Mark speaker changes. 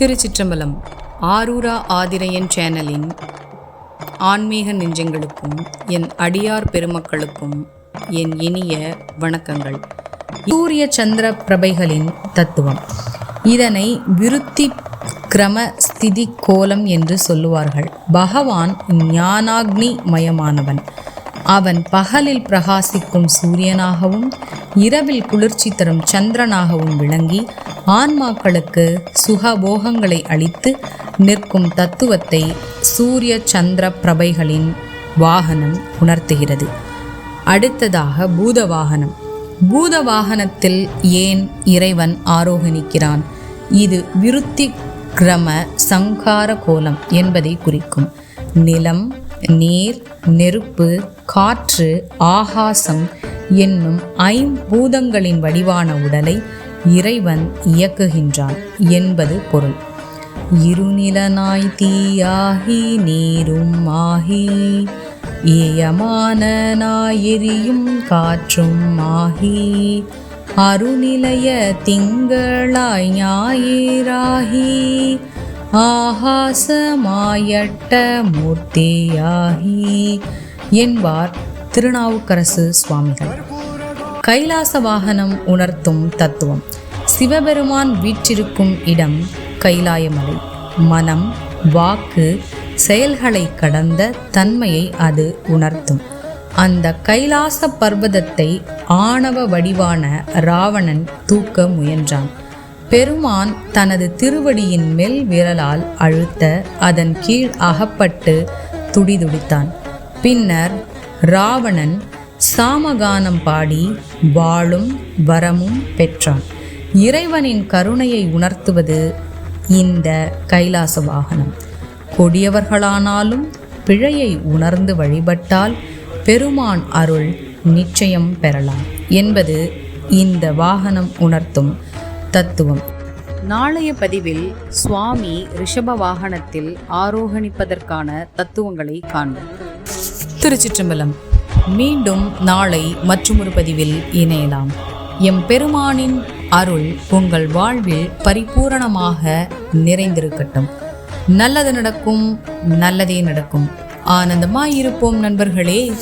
Speaker 1: திருச்சிற்றம்பலம் ஆரூரா ஆதிரையன் சேனலின் ஆன்மீக நெஞ்சங்களுக்கும் என் அடியார் பெருமக்களுக்கும் என் இனிய வணக்கங்கள். சூரிய சந்திர பிரபைகளின் தத்துவம். இதனை விருத்தி கிரம ஸ்திதி கோலம் என்று சொல்லுவார்கள். பகவான் ஞானாக்னி மயமானவன். அவன் பகலில் பிரகாசிக்கும் சூரியனாகவும் இரவில் குளிர்ச்சி தரும் சந்திரனாகவும் விளங்கி ஆன்மாக்களுக்கு சுகபோகங்களை அளித்து நிற்கும் தத்துவத்தை சூரிய சந்திர பிரபைகளின் வாகனம் உணர்த்துகிறது. அடுத்ததாக பூத வாகனம் பூத வாகனத்தில் ஏன் இறைவன் ஆரோகணிக்கிறான்? இது விருத்தி கிரம சங்கார கோலம் என்பதை குறிக்கும். நிலம் நீர் நெருப்பு காற்று ஆகாசம் என்னும் ஐம்பூதங்களின் வடிவான உடலை இறைவன் இயக்குகின்றான் என்பது பொருள். இருநிலனாய் தீயாகி நீரும் ஆகி ஈயமானனாயெரியும் காற்றும் ஆகி அருநிலைய திங்களாய் ஞாயிறாகி ஆகாசமாயட்ட மூர்த்தியாகி. என்பார் திருநாவுக்கரசு சுவாமிகள். கைலாச வாகனம் உணர்த்தும் தத்துவம். சிவபெருமான் வீற்றிருக்கும் இடம் கைலாயமலை. மனம் வாக்கு செயல்களை கடந்த தன்மையை அது உணர்த்தும். அந்த கைலாச பர்வதத்தை ஆணவ வடிவான ராவணன் தூக்க முயன்றான். பெருமான் தனது திருவடியின் மெல் விரலால் அழுத்த அதன் கீழ் அகப்பட்டு துடிதுடித்தான். பின்னர் ராவணன் சாமகானம் பாடி வாழும் வரமும் பெற்றான். இறைவனின் கருணையை உணர்த்துவது இந்த கைலாச வாகனம். கொடியவர்களானாலும் பிழையை உணர்ந்து வழிபட்டால் பெருமான் அருள் நிச்சயம் பெறலாம் என்பது இந்த வாகனம் உணர்த்தும் தத்துவம். நாளைய பதிவில் சுவாமி ரிஷப வாகனத்தில் ஆரோகணிப்பதற்கான தத்துவங்களை காண்போம். திருச்சிற்றம்பலம். மீண்டும் நாளை மற்றொரு பதிவில் இணையலாம். எம் பெருமானின் அருள் உங்கள் வாழ்வில் பரிபூரணமாக நிறைந்திருக்கட்டும். நல்லது நடக்கும் நல்லதே நடக்கும். ஆனந்தமாயிருப்போம் நண்பர்களே.